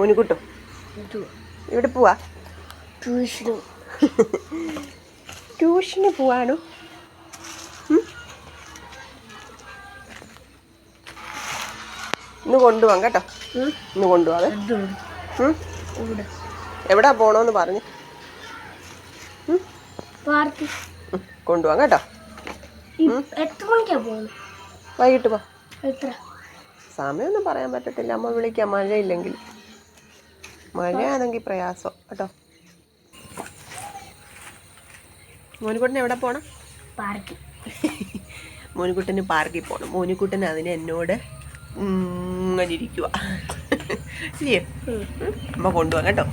മോനിക്കുട്ടോ ഇവിടെ പോവാ? ട്യൂഷനും. ട്യൂഷന് പോവാണോ? ഇന്ന് കൊണ്ടുപോവാം കേട്ടോ. ഇന്ന് കൊണ്ടുപോവാ എവിടാ പോണോന്ന് പറഞ്ഞു. കൊണ്ടുപോവാം കേട്ടോ. വൈകിട്ട് പോ സമയമൊന്നും പറയാൻ പറ്റത്തില്ല. അമ്മ വിളിക്കാം. മഴയില്ലെങ്കിൽ. മഴയാണെങ്കിൽ പ്രയാസം കേട്ടോ. മോനിക്കുട്ടൻ എവിടെ പോണം? പാർക്കിൽ. മോനിക്കുട്ടന് പാർക്കിൽ പോകണം മോനിക്കുട്ടൻ അതിന് എന്നോട് ഇരിക്കുക ശരിയേ. അമ്മ കൊണ്ടുപോകാം കേട്ടോ.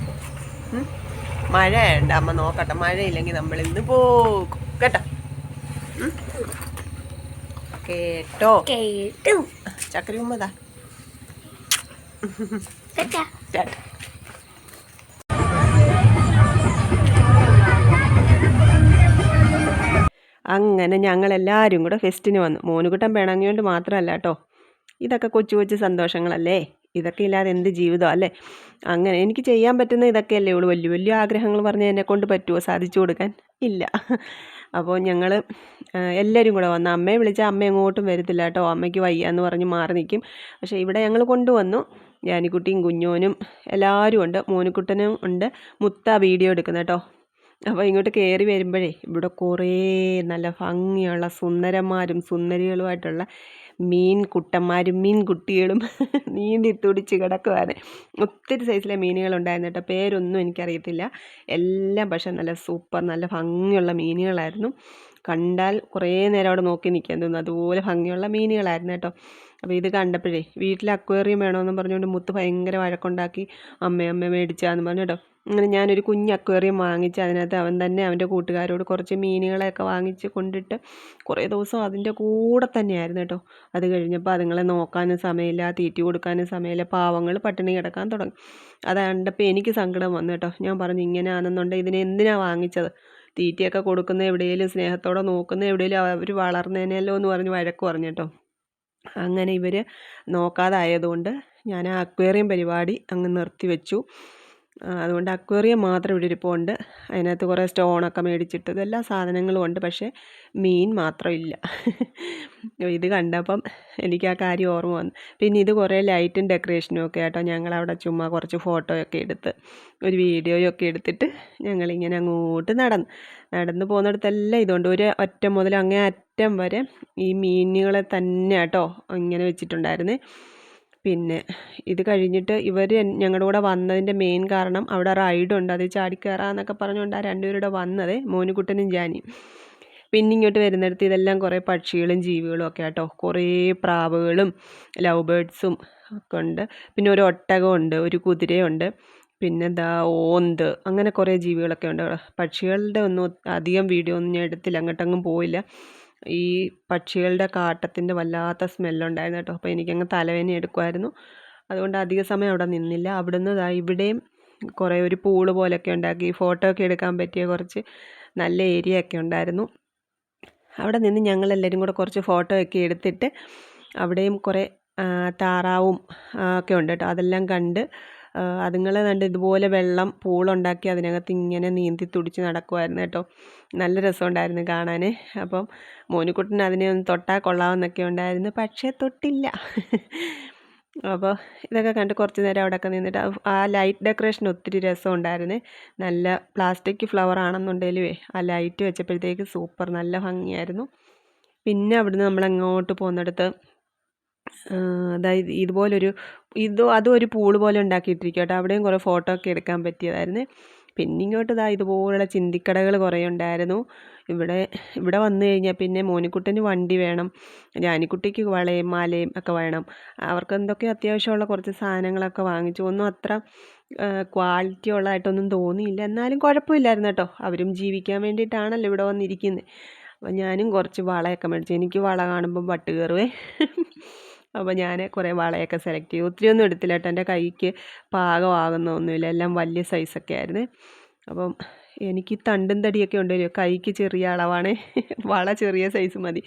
മഴ മഴയുണ്ട് അമ്മ നോക്കട്ടെ. മഴയില്ലെങ്കിൽ നമ്മൾ ഇന്ന് പോകും കേട്ടോ. കേട്ടോ. കേട്ടു. ചക്കരി ഉമ്മതാ. തെറ്റാ അങ്ങനെ ഞങ്ങളെല്ലാവരും കൂടെ ഫെസ്റ്റിന് വന്നു. മോനുകുട്ടൻ പിണങ്ങിയോണ്ട് മാത്രമല്ല കേട്ടോ ഇതൊക്കെ കൊച്ചു കൊച്ചു സന്തോഷങ്ങളല്ലേ? ഇതൊക്കെ ഇല്ലാതെ എന്ത് ജീവിതം അല്ലേ? അങ്ങനെ എനിക്ക് ചെയ്യാൻ പറ്റുന്ന ഇതൊക്കെയല്ലേ ഉള്ളൂ. വലിയ വലിയ ആഗ്രഹങ്ങൾ പറഞ്ഞ് എന്നെ കൊണ്ട് പറ്റുമോ സാധിച്ചു കൊടുക്കാൻ? ഇല്ല. അപ്പോൾ ഞങ്ങൾ എല്ലാവരും കൂടെ വന്നു. അമ്മയെ വിളിച്ചാൽ അമ്മ എങ്ങോട്ടും വരത്തില്ല കേട്ടോ അമ്മയ്ക്ക് വയ്യ എന്ന് പറഞ്ഞ് മാറി നിൽക്കും പക്ഷേ ഇവിടെ ഞങ്ങൾ കൊണ്ടുവന്നു. ജാനിക്കുട്ടിയും കുഞ്ഞോനും എല്ലാവരും ഉണ്ട്. മോനുക്കുട്ടനും ഉണ്ട്. മുത്ത വീഡിയോ എടുക്കുന്നത് കേട്ടോ അപ്പോൾ ഇങ്ങോട്ട് കയറി വരുമ്പോഴേ ഇവിടെ കുറേ നല്ല ഭംഗിയുള്ള സുന്ദരന്മാരും സുന്ദരികളുമായിട്ടുള്ള മീൻ കുട്ടന്മാരും മീൻ കുട്ടികളും നീന്തി തുടിച്ച് കിടക്കുവാണ്. ഒത്തിരി സൈസിലെ മീനുകളുണ്ടായിരുന്നു കേട്ടോ. പേരൊന്നും എനിക്കറിയത്തില്ല. എല്ലാം പക്ഷേ നല്ല സൂപ്പർ നല്ല ഭംഗിയുള്ള മീനുകളായിരുന്നു. കണ്ടാൽ കുറേ നേരം അവിടെ നോക്കി നിൽക്കാൻ തോന്നുന്നു അതുപോലെ ഭംഗിയുള്ള മീനുകളായിരുന്നു കേട്ടോ. അപ്പോൾ ഇത് കണ്ടപ്പോഴേ വീട്ടിൽ അക്വേറിയം വേണമെന്ന് പറഞ്ഞുകൊണ്ട് മുത്ത് ഭയങ്കര വഴക്കുണ്ടാക്കി അമ്മയമ്മ അമ്മ മേടിച്ചാന്ന് പറഞ്ഞു കേട്ടോ. അങ്ങനെ ഞാനൊരു കുഞ്ഞ് അക്വേറിയം വാങ്ങിച്ച് അതിനകത്ത് അവൻ തന്നെ അവന്റെ കൂട്ടുകാരോട് കുറച്ച് മീനുകളെയൊക്കെ വാങ്ങിച്ച് കൊണ്ടിട്ട് കുറേ ദിവസം അതിന്റെ കൂടെ തന്നെയായിരുന്നു കേട്ടോ. അത് കഴിഞ്ഞപ്പോൾ അതുങ്ങളെ നോക്കാനും സമയമില്ല തീറ്റി കൊടുക്കാനും സമയമില്ല പാവങ്ങൾ പട്ടിണി കിടക്കാൻ തുടങ്ങി. അത് കണ്ടപ്പോൾ എനിക്ക് സങ്കടം വന്നു കേട്ടോ. ഞാൻ പറഞ്ഞു ഇങ്ങനെ ആണെന്നുണ്ടെങ്കിൽ ഇതിനെ എന്തിനാണ് വാങ്ങിച്ചത്? തീറ്റയൊക്കെ കൊടുക്കുന്ന എവിടെയെങ്കിലും സ്നേഹത്തോടെ നോക്കുന്ന എവിടെയെങ്കിലും അവർ വളർന്നേനല്ലോ എന്ന് പറഞ്ഞ് വഴക്ക് പറഞ്ഞു കേട്ടോ. അങ്ങനെ ഇവർ നോക്കാതായതുകൊണ്ട് ഞാൻ ആ അക്വേറിയം പരിപാടി അങ്ങ് നിർത്തി വെച്ചു ആ, അതുകൊണ്ട് അക്വേറിയം മാത്രം ഇവിടെ ഇരിപ്പുണ്ട്. അതിനകത്ത് കുറേ സ്റ്റോണൊക്കെ മേടിച്ചിട്ട് ഇതെല്ലാ സാധനങ്ങളും ഉണ്ട് പക്ഷേ മീൻ മാത്രം ഇല്ല. ഇത് കണ്ടപ്പം എനിക്ക് ആ കാര്യം ഓർമ്മ വന്നു. പിന്നെ ഇത് കുറേ ലൈറ്റും ഡെക്കറേഷനും ഒക്കെ ആട്ടോ ഞങ്ങളവിടെ ചുമ്മാ കുറച്ച് ഫോട്ടോയൊക്കെ എടുത്ത് ഒരു വീഡിയോയൊക്കെ എടുത്തിട്ട് ഞങ്ങളിങ്ങനെ അങ്ങോട്ട് നടന്നു. നടന്ന് പോകുന്നിടത്തെല്ലാം ഇതുകൊണ്ട് ഒരു അറ്റം മുതൽ അങ്ങേ അറ്റം വരെ ഈ മീനുകളെ തന്നെ കേട്ടോ ഇങ്ങനെ വെച്ചിട്ടുണ്ടായിരുന്നേ. പിന്നെ ഇത് കഴിഞ്ഞിട്ട് ഇവർ ഞങ്ങളുടെ കൂടെ വന്നതിന്റെ മെയിൻ കാരണം അവിടെ റൈഡുണ്ട് അത് ചാടിക്കയറാന്നൊക്കെ പറഞ്ഞുകൊണ്ട് ആ രണ്ടുപേരുടെ വന്നത് മോനുകുട്ടനും ജാനിയും. പിന്നെ ഇങ്ങോട്ട് വരുന്നിടത്ത് ഇതെല്ലാം കുറേ പക്ഷികളും ജീവികളും ഒക്കെ ആട്ടോ. കുറേ പ്രാവുകളും ലവ് ബേഡ്സും ഒക്കെ ഉണ്ട്. പിന്നെ ഒരു ഒട്ടകമുണ്ട് ഒരു കുതിരയുണ്ട്. പിന്നെ എന്താ ഓന്ത് അങ്ങനെ കുറേ ജീവികളൊക്കെ ഉണ്ട് പക്ഷികളുടെ ഒന്നും അധികം വീഡിയോ ഒന്നും ഞാൻ എടുത്തില്ല. അങ്ങോട്ടങ്ങും പോയില്ല. ഈ പക്ഷികളുടെ കാട്ടത്തിന്റെ വല്ലാത്ത സ്മെല്ലുണ്ടായിരുന്നു കേട്ടോ. അപ്പോൾ എനിക്കങ്ങ് തലവേദന എടുക്കുമായിരുന്നു. അതുകൊണ്ട് അധിക സമയം അവിടെ നിന്നില്ല. അവിടുന്ന് ദാ ഇവിടെയും കുറേ ഒരു പൂൾ പോലെയൊക്കെ ഉണ്ടാക്കി. ഫോട്ടോ ഒക്കെ എടുക്കാൻ പറ്റിയ കുറച്ച് നല്ല ഏരിയ ഒക്കെ ഉണ്ടായിരുന്നു. അവിടെ നിന്ന് ഞങ്ങളെല്ലാവരും കൂടെ കുറച്ച് ഫോട്ടോ ഒക്കെ എടുത്തിട്ട് അവിടെയും കുറേ താറാവും ഒക്കെ ഉണ്ട് കേട്ടോ. അതെല്ലാം കണ്ട് ആ, അതുങ്ങളെ കണ്ട് ഇതുപോലെ വെള്ളം പൂളുണ്ടാക്കി അതിനകത്ത് ഇങ്ങനെ നീന്തി തുടിച്ച് നടക്കുമായിരുന്നു കേട്ടോ. നല്ല രസമുണ്ടായിരുന്നു കാണാൻ അപ്പം മോനുക്കുട്ടൻ അതിനെ ഒന്ന് തൊട്ടാൽ കൊള്ളാമെന്നൊക്കെ ഉണ്ടായിരുന്നു. പക്ഷേ തൊട്ടില്ല. അപ്പോൾ ഇതൊക്കെ കണ്ട് കുറച്ച് നേരം അവിടെയൊക്കെ നിന്നിട്ട് ആ- ലൈറ്റ് ഡെക്കറേഷൻ ഒത്തിരി രസമുണ്ടായിരുന്നു. നല്ല പ്ലാസ്റ്റിക് ഫ്ലവർ ആണെന്നുണ്ടെങ്കിലുവേ ആ ലൈറ്റ് വെച്ചപ്പോഴത്തേക്ക് സൂപ്പർ നല്ല ഭംഗിയായിരുന്നു. പിന്നെ അവിടുന്ന് നമ്മൾ അങ്ങോട്ട് പോകുന്നിടത്ത് അതായത് ഇതുപോലൊരു ഇത് അതും ഒരു പൂൾ പോലെ ഉണ്ടാക്കിയിട്ടിരിക്കും കേട്ടോ. അവിടെയും കുറേ ഫോട്ടോ ഒക്കെ എടുക്കാൻ പറ്റിയതായിരുന്നു. പിന്നെ ഇങ്ങോട്ട് ഇതാ ഇതുപോലുള്ള ചിന്തിക്കടകൾ കുറേ ഉണ്ടായിരുന്നു. ഇവിടെ ഇവിടെ വന്നു കഴിഞ്ഞാൽ പിന്നെ മോനിക്കുട്ടന് വണ്ടി വേണം ജാനിക്കുട്ടിക്ക് വളയും മാലയും ഒക്കെ വേണം. അവർക്ക് എന്തൊക്കെ അത്യാവശ്യമുള്ള കുറച്ച് സാധനങ്ങളൊക്കെ വാങ്ങിച്ചു. ഒന്നും അത്ര ക്വാളിറ്റി ഉള്ളതായിട്ടൊന്നും തോന്നിയില്ല. എന്നാലും കുഴപ്പമില്ലായിരുന്നു കേട്ടോ. അവരും ജീവിക്കാൻ വേണ്ടിയിട്ടാണല്ലോ ഇവിടെ വന്നിരിക്കുന്നത് അപ്പോൾ ഞാനും കുറച്ച് വളയൊക്കെ മേടിച്ചു. എനിക്ക് വള കാണുമ്പം പട്ട് കയറുവേ അപ്പോൾ ഞാൻ കുറേ വളയൊക്കെ സെലക്ട് ചെയ്തു. ഒത്തിരി ഒന്നും എടുത്തില്ല കേട്ടോ എന്റെ കൈക്ക് പാകമാകുന്നൊന്നുമില്ല എല്ലാം വലിയ സൈസൊക്കെ ആയിരുന്നു. അപ്പം എനിക്ക് തണ്ടും തടിയൊക്കെ ഉണ്ടല്ലോ കൈക്ക് ചെറിയ അളവാണ്. വള ചെറിയ സൈസ് മതി.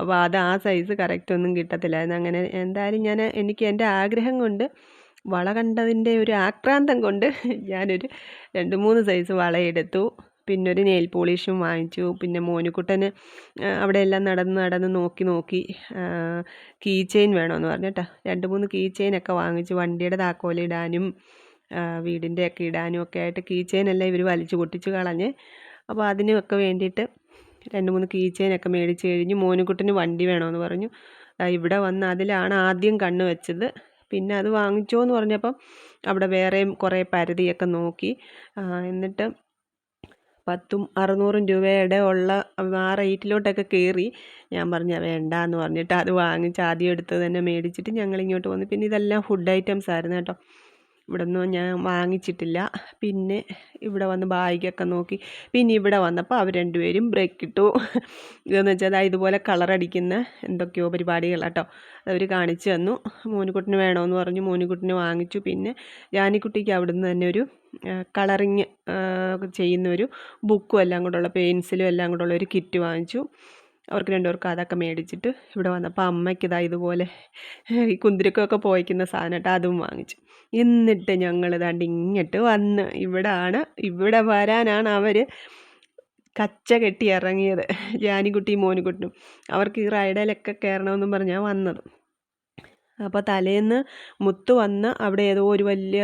അപ്പോൾ അത് ആ സൈസ് കറക്റ്റ് ഒന്നും കിട്ടത്തില്ലായിരുന്നു. അങ്ങനെ എന്തായാലും ഞാൻ എനിക്ക് എന്റെ ആഗ്രഹം കൊണ്ട് വള കണ്ടതിന്റെ ഒരു ആക്രാന്തം കൊണ്ട് ഞാനൊരു രണ്ട് മൂന്ന് സൈസ് വളയെടുത്തു. പിന്നെ ഒരു നെയിൽ പോളിഷും വാങ്ങിച്ചു. പിന്നെ മോനുക്കുട്ടന് അവിടെ എല്ലാം നടന്ന് നടന്ന് നോക്കി നോക്കി കീ ചെയിൻ വേണമെന്ന് പറഞ്ഞു കേട്ടോ. രണ്ട് മൂന്ന് കീ ചെയിനൊക്കെ വാങ്ങിച്ചു വണ്ടിയുടെ താക്കോലിടാനും വീടിന്റെ ഒക്കെ ഇടാനും ഒക്കെ ആയിട്ട് കീ ചെയിനെല്ലാം ഇവർ വലിച്ചു പൊട്ടിച്ച് കളഞ്ഞ്. അപ്പോൾ അതിനൊക്കെ വേണ്ടിയിട്ട് രണ്ട് മൂന്ന് കീ ചെയിനൊക്കെ മേടിച്ച് കഴിഞ്ഞ് മോനുകുട്ടന് വണ്ടി വേണമെന്ന് പറഞ്ഞു. ഇവിടെ വന്ന് അതിലാണ് ആദ്യം കണ്ണ് വെച്ചത്. പിന്നെ അത് വാങ്ങിച്ചോ എന്ന് പറഞ്ഞപ്പം അവിടെ വേറെയും കുറേ പരതിയൊക്കെ നോക്കി. എന്നിട്ട് പത്തും അറുന്നൂറും രൂപയുടെ ഉള്ള ആ റേറ്റിലോട്ടൊക്കെ കയറി ഞാൻ പറഞ്ഞു വേണ്ട എന്ന് പറഞ്ഞിട്ട് അത് വാങ്ങിച്ച് ആദ്യം എടുത്ത് തന്നെ മേടിച്ചിട്ട് ഞങ്ങൾ ഇങ്ങോട്ട് വന്നു. പിന്നെ ഇതെല്ലാം ഫുഡ് ഐറ്റംസ് ആയിരുന്നു കേട്ടോ. ഇവിടെ നിന്ന് ഞാൻ വാങ്ങിച്ചിട്ടില്ല. പിന്നെ ഇവിടെ വന്ന് ബാഗൊക്കെ നോക്കി. പിന്നെ ഇവിടെ വന്നപ്പോൾ അവർ രണ്ടുപേരും ബ്രേക്ക് ഇട്ടു. ഇതെന്ന് വെച്ചാൽ അതായത് ഇതുപോലെ കളറടിക്കുന്ന എന്തൊക്കെയോ പരിപാടികളാട്ടോ. അവർ കാണിച്ചു തന്നു. മോനുകുട്ടിന് വേണമെന്ന് പറഞ്ഞു. മോനുകുട്ടിന് വാങ്ങിച്ചു. പിന്നെ ജാനിക്കുട്ടിക്ക് അവിടുന്ന് തന്നെ ഒരു കളറിങ് ചെയ്യുന്ന ഒരു ബുക്കും എല്ലാം കൂടെയുള്ള പെൻസിലും എല്ലാം കൂടെയുള്ള ഒരു കിറ്റ് വാങ്ങിച്ചു. അവർക്ക് രണ്ടുപേർക്കും അതൊക്കെ മേടിച്ചിട്ട് ഇവിടെ വന്നപ്പോൾ അമ്മയ്ക്ക് ഇതാ ഇതുപോലെ ഈ കുന്തിരിക്കമൊക്കെ പോയിക്കുന്ന സാധനം അതും വാങ്ങിച്ചു. എന്നിട്ട് ഞങ്ങൾ ഇതാണ്ട് ഇങ്ങോട്ട് വന്ന്. ഇവിടാണ് ഇവിടെ വരാനാണ് അവർ കച്ച കെട്ടി ഇറങ്ങിയത്. ജാനിക്കുട്ടിയും മോനുകുട്ടിയും അവർക്ക് ഈ റൈഡിലൊക്കെ കയറണമെന്നും പറഞ്ഞാണ് വന്നത്. അപ്പോൾ തലേന്ന് മുത്ത് വന്ന് അവിടെ ഏതോ ഒരു വലിയ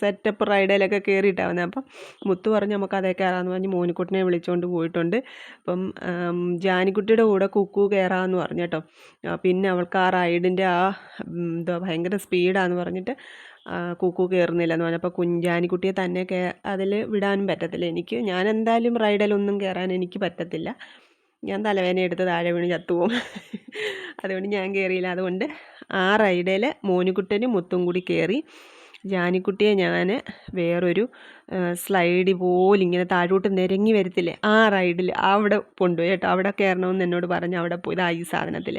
സെറ്റപ്പ് റൈഡിലൊക്കെ കയറിയിട്ടാണ് വന്നത് അപ്പം മുത്ത് പറഞ്ഞ് നമുക്ക് അതേ കയറാമെന്ന് പറഞ്ഞ് മോനിക്കുട്ടിനെ വിളിച്ചുകൊണ്ട് പോയിട്ടുണ്ട്. അപ്പം ജാനിക്കുട്ടിയുടെ കൂടെ കുക്കു കയറാമെന്ന് പറഞ്ഞു കേട്ടോ. പിന്നെ അവൾക്ക് ആ റൈഡിന്റെ ആ എന്താ ഭയങ്കര സ്പീഡാന്ന് പറഞ്ഞിട്ട് കുക്കു കയറുന്നില്ല എന്ന് പറഞ്ഞപ്പോൾ കുഞ്ചാനിക്കുട്ടിയെ തന്നെ കേ അതിൽ വിടാനും പറ്റത്തില്ല. എനിക്ക് ഞാൻ എന്തായാലും റൈഡിലൊന്നും കയറാൻ എനിക്ക് പറ്റത്തില്ല. ഞാൻ തലവേദന എടുത്ത് താഴെ വീണ് ചത്തുപോകും അതുകൊണ്ട് ഞാൻ കയറിയില്ല അതുകൊണ്ട് ആ റൈഡേൽ മോനുകുട്ടനും മുത്തും കൂടി കയറി ജാനിക്കുട്ടിയെ ഞാൻ വേറൊരു സ്ലൈഡ് പോലെ ഇങ്ങനെ താഴോട്ട് നിരങ്ങി വരത്തില്ലേ? ആ റൈഡിൽ അവിടെ കൊണ്ടുപോയി കേട്ടോ. അവിടെ കയറണമെന്ന് എന്നോട് പറഞ്ഞ് അവിടെ പോയി. ഇതാ ഈ സാധനത്തിൽ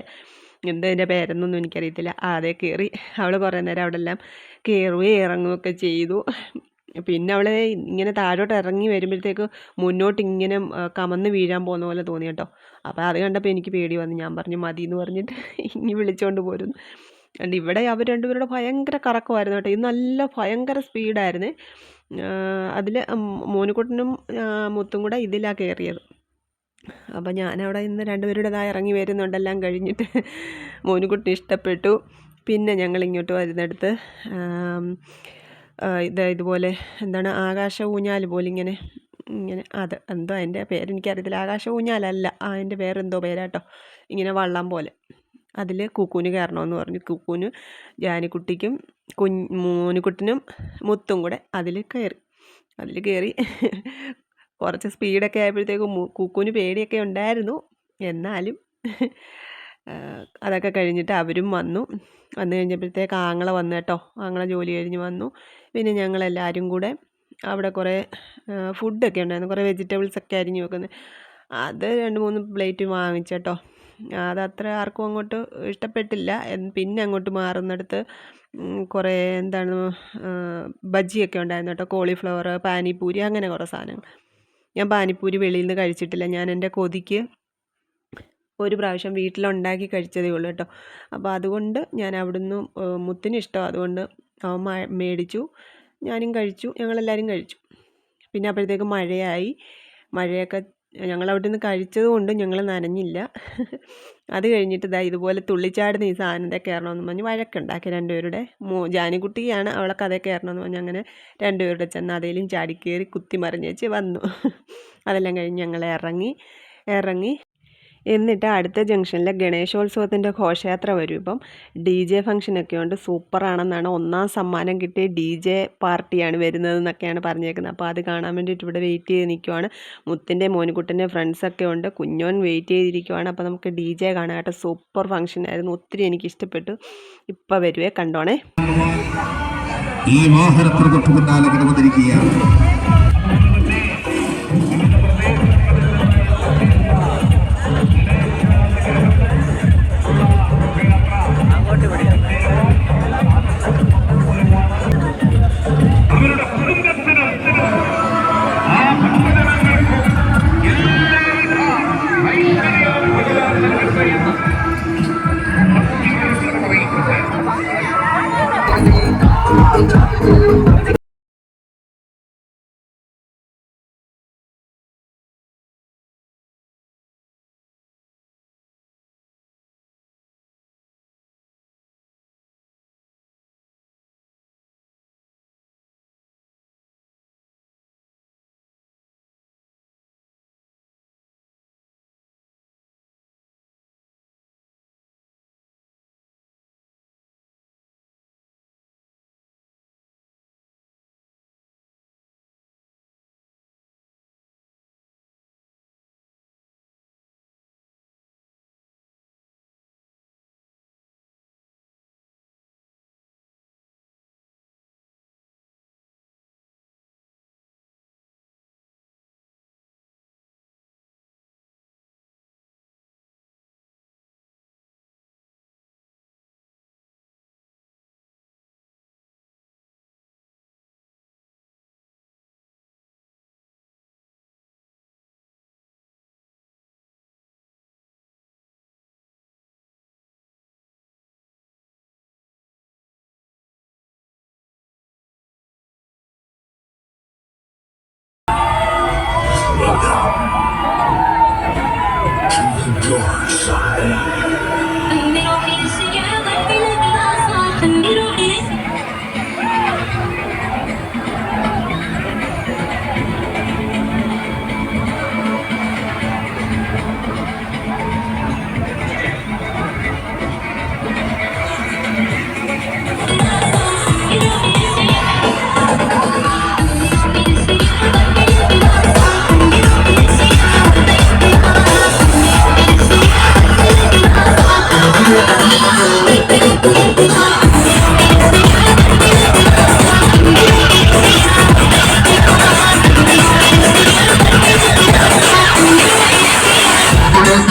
എന്താ എന്റെ പേരെന്നൊന്നും എനിക്കറിയത്തില്ല. അതേ കയറി അവൾ കുറേ നേരം അവിടെ എല്ലാം കയറുകയും ഇറങ്ങുകയൊക്കെ ചെയ്തു. പിന്നെ അവൾ ഇങ്ങനെ താഴോട്ട് ഇറങ്ങി വരുമ്പോഴത്തേക്ക് മുന്നോട്ട് ഇങ്ങനെ കമന്ന് വീഴാൻ പോകുന്ന പോലെ തോന്നി കേട്ടോ. അപ്പോൾ അത് കണ്ടപ്പോൾ എനിക്ക് പേടി വന്നു. ഞാൻ പറഞ്ഞു മതി എന്ന് പറഞ്ഞിട്ട് ഇനി വിളിച്ചുകൊണ്ട് പോരുന്നു. അണ്ട് ഇവിടെ അവർ രണ്ടുപേരുടെ ഭയങ്കര കറക്കമായിരുന്നു കേട്ടോ. ഇത് നല്ല ഭയങ്കര സ്പീഡായിരുന്നേ. അതിൽ മോനുകുട്ടനും മുത്തും കൂടെ ഇതിലാണ് കയറിയത് അപ്പോൾ ഞാനവിടെ ഇന്ന് രണ്ടുപേരുടേതായി ഇറങ്ങി വരുന്നുണ്ടെല്ലാം കഴിഞ്ഞിട്ട് മോനുകുട്ടിന് ഇഷ്ടപ്പെട്ടു. പിന്നെ ഞങ്ങൾ ഇങ്ങോട്ട് വരുന്നിടത്ത് ഇത് ഇതുപോലെ എന്താണ് ആകാശ ഊഞ്ഞാൽ പോലെ ഇങ്ങനെ ഇങ്ങനെ അത് എന്തോ അതിന്റെ പേരെനിക്കറിയത്തില്ല ആകാശ ഊഞ്ഞാലല്ല അതിന്റെ പേരെന്തോ പേരാട്ടോ. ഇങ്ങനെ വള്ളം പോലെ. അതിൽ കുക്കൂന് കയറണമെന്ന് പറഞ്ഞു. കുക്കൂന് ജാനിക്കുട്ടിക്കും കുഞ്ഞ് മോനുകുട്ടിനും മുത്തും കൂടെ അതിൽ കയറി. അതിൽ കയറി കുറച്ച് സ്പീഡൊക്കെ ആയപ്പോഴത്തേക്കും കുക്കൂന് പേടിയൊക്കെ ഉണ്ടായിരുന്നു. എന്നാലും അതൊക്കെ കഴിഞ്ഞിട്ട് അവരും വന്നു. വന്നു കഴിഞ്ഞപ്പോഴത്തേക്ക് ആങ്ങള വന്നു കേട്ടോ. ആങ്ങള ജോലി കഴിഞ്ഞ് വന്നു. പിന്നെ ഞങ്ങളെല്ലാവരും കൂടെ അവിടെ കുറേ ഫുഡൊക്കെ ഉണ്ടായിരുന്നു. കുറേ വെജിറ്റബിൾസ് ഒക്കെ അരിഞ്ഞു വെക്കുന്നത് അത് രണ്ട് മൂന്ന് പ്ലേറ്റ് വാങ്ങിച്ചേട്ടോ അത് അത്ര ആർക്കും അങ്ങോട്ട് ഇഷ്ടപ്പെട്ടില്ല. പിന്നെ അങ്ങോട്ട് മാറുന്നിടത്ത് കുറേ എന്താണ് ബജിയൊക്കെ ഉണ്ടായിരുന്നു കേട്ടോ. കോളിഫ്ലവർ പാനിപ്പൂരി അങ്ങനെ കുറേ സാധനങ്ങൾ. ഞാൻ പാനിപ്പൂരി വെളിയിൽ നിന്ന് കഴിച്ചിട്ടില്ല. ഞാൻ എന്റെ കൊതിക്ക് ഒരു പ്രാവശ്യം വീട്ടിലുണ്ടാക്കി കഴിച്ചതേ ഉള്ളൂ കേട്ടോ. അപ്പോൾ അതുകൊണ്ട് ഞാൻ അവിടുന്ന് മുത്തിന് ഇഷ്ടം. അതുകൊണ്ട് അവൻ മേടിച്ചു. ഞാനും കഴിച്ചു. ഞങ്ങളെല്ലാവരും കഴിച്ചു. പിന്നെ അപ്പോഴത്തേക്ക് മഴയായി. മഴയൊക്കെ ഞങ്ങൾ അവിടെ നിന്ന് കഴിച്ചത് കൊണ്ട് ഞങ്ങൾ നനഞ്ഞില്ല. അത് കഴിഞ്ഞിട്ട് ഇതാ ഇതുപോലെ തുള്ളിച്ചാടുന്ന ഈ സാധനത്തെ കയറണമെന്ന് പറഞ്ഞ് വഴക്കുണ്ടാക്കി രണ്ടുപേരുടെ. മോ ജാനിക്കുട്ടിയാണ് അവളെ കഥ കയറണമെന്ന് പറഞ്ഞ് അങ്ങനെ രണ്ടുപേരുടെ ചെന്ന് അതേലും ചാടി കയറി കുത്തി മറിഞ്ഞേച്ച് വന്നു. അതെല്ലാം കഴിഞ്ഞ് ഞങ്ങൾ ഇറങ്ങി ഇറങ്ങി എന്നിട്ട് അടുത്ത ജംഗ്ഷനിലെ ഗണേശോത്സവത്തിന്റെ ഘോഷയാത്ര വരും. ഇപ്പം ഡി ജെ ഫംഗ്ഷനൊക്കെ ഉണ്ട്. സൂപ്പറാണെന്നാണ് ഒന്നാം സമ്മാനം കിട്ടിയ ഡി ജെ പാർട്ടിയാണ് വരുന്നതെന്നൊക്കെയാണ് പറഞ്ഞേക്കുന്നത്. അപ്പോൾ അത് കാണാൻ വേണ്ടിയിട്ട് ഇവിടെ വെയിറ്റ് ചെയ്ത് നിൽക്കുവാണ്. മുത്തിന്റെ മോനുകുട്ടന്റെ ഫ്രണ്ട്സൊക്കെ ഉണ്ട്. കുഞ്ഞോൻ വെയിറ്റ് ചെയ്തിരിക്കുവാണ്. അപ്പോൾ നമുക്ക് ഡി ജെ കാണാം സൂപ്പർ ഫംഗ്ഷനായിരുന്നു ഒത്തിരി എനിക്ക് ഇഷ്ടപ്പെട്ടു. ഇപ്പോൾ വരുവേ. കണ്ടോണേ. ഈ വാഹനത്തിന് തൊട്ടു കിടന്നിരിക്കുകയാണ്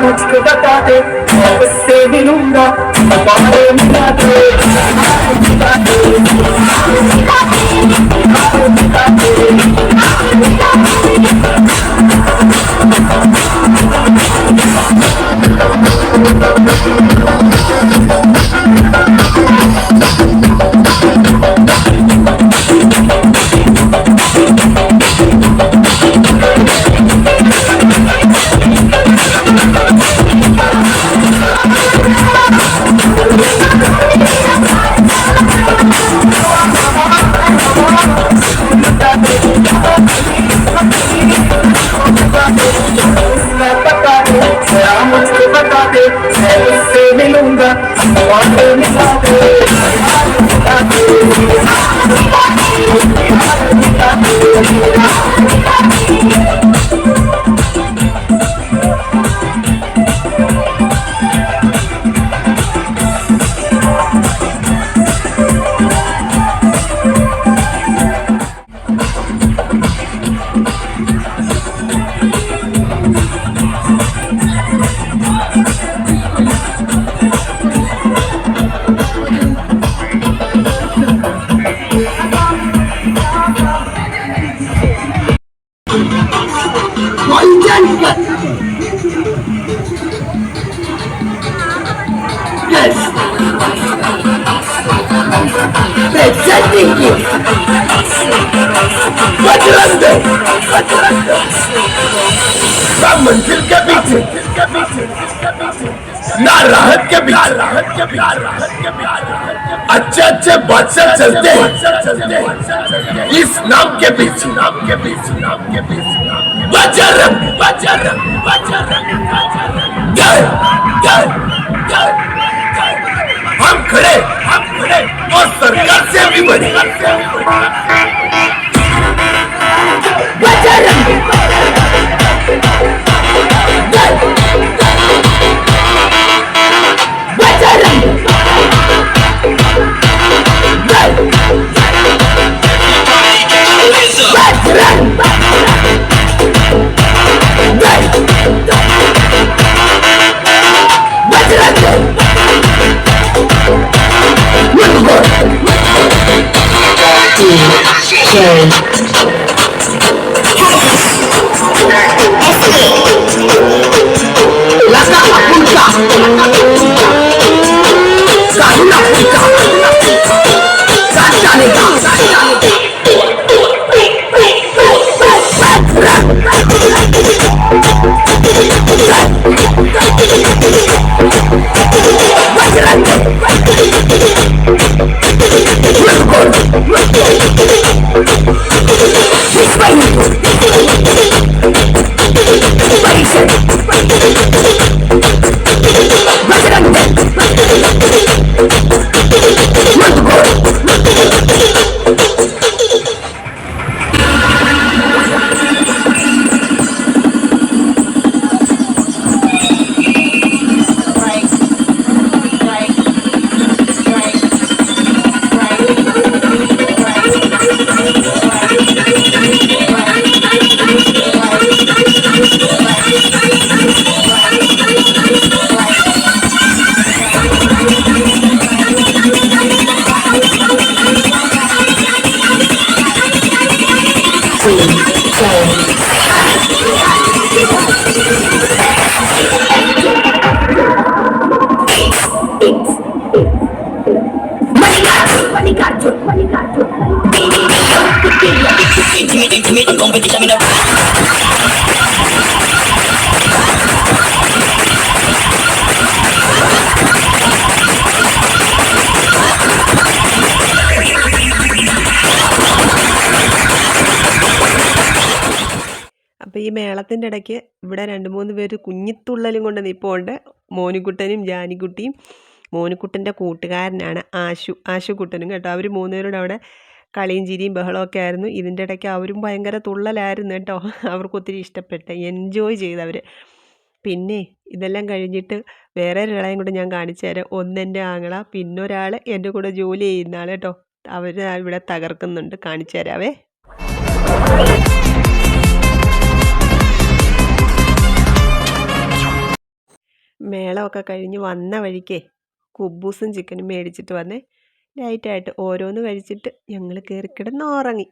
मुझको बता दे मैं उससे मिलूँगा और मिला दे Бедзадники! Баджранды! Баджранды! सब मंजिल के पीछे ना राहत के बिहार राहत के बिहार राहत के बिहार अच्छे अच्छे बादशाह चलते हैं इस नाम के बीच नाम के बीच नाम के बीच बजरंग बजरंग बजरंग जय जय जय हम खड़े हम खड़े और सरकार से भी बड़े lá cá mặt quân cả cả lúc nào thì cả cả trả lời cả cả trả lời Thank you. Spike! Spike! Spike! Kahuna Pika. Santalika. അപ്പോൾ ഈ മേളത്തിന്റെ ഇടയ്ക്ക് ഇവിടെ രണ്ട് മൂന്ന് പേര് കുഞ്ഞിത്തുള്ളലും കൊണ്ട് നിൽപ്പുണ്ട് മോനുകുട്ടനും ജാനിക്കുട്ടിയും. മോനുകുട്ടന്റെ കൂട്ടുകാരനാണ് ആശു ആശുക്കുട്ടനും കേട്ടോ. അവർ മൂന്നുപേരോട് അവിടെ കളിയും ചിരിയും ബഹളമൊക്കെ ആയിരുന്നു. ഇതിന്റെ ഇടയ്ക്ക് അവരും ഭയങ്കര തുള്ളലായിരുന്നു കേട്ടോ. അവർക്ക് ഒത്തിരി ഇഷ്ടപ്പെട്ട് എൻജോയ് ചെയ്തവർ പിന്നെ ഇതെല്ലാം കഴിഞ്ഞിട്ട് വേറെ ഒരാളെയും കൂടെ ഞാൻ കാണിച്ചു തരാം. ഒന്നെന്റെ ആങ്ങള പിന്നൊരാൾ എന്റെ കൂടെ ജോലി ചെയ്യുന്ന ആൾ കേട്ടോ. അവർ ഇവിടെ തകർക്കുന്നുണ്ട്. കാണിച്ചു തരാവേ. മേളമൊക്കെ കഴിഞ്ഞ് വന്ന വഴിക്കേ കുബൂസും ചിക്കനും മേടിച്ചിട്ട് വന്നേ. ലൈറ്റായിട്ട് ഓരോന്ന് കഴിച്ചിട്ട് ഞങ്ങൾ കയറി കിടന്ന് ഉറങ്ങി.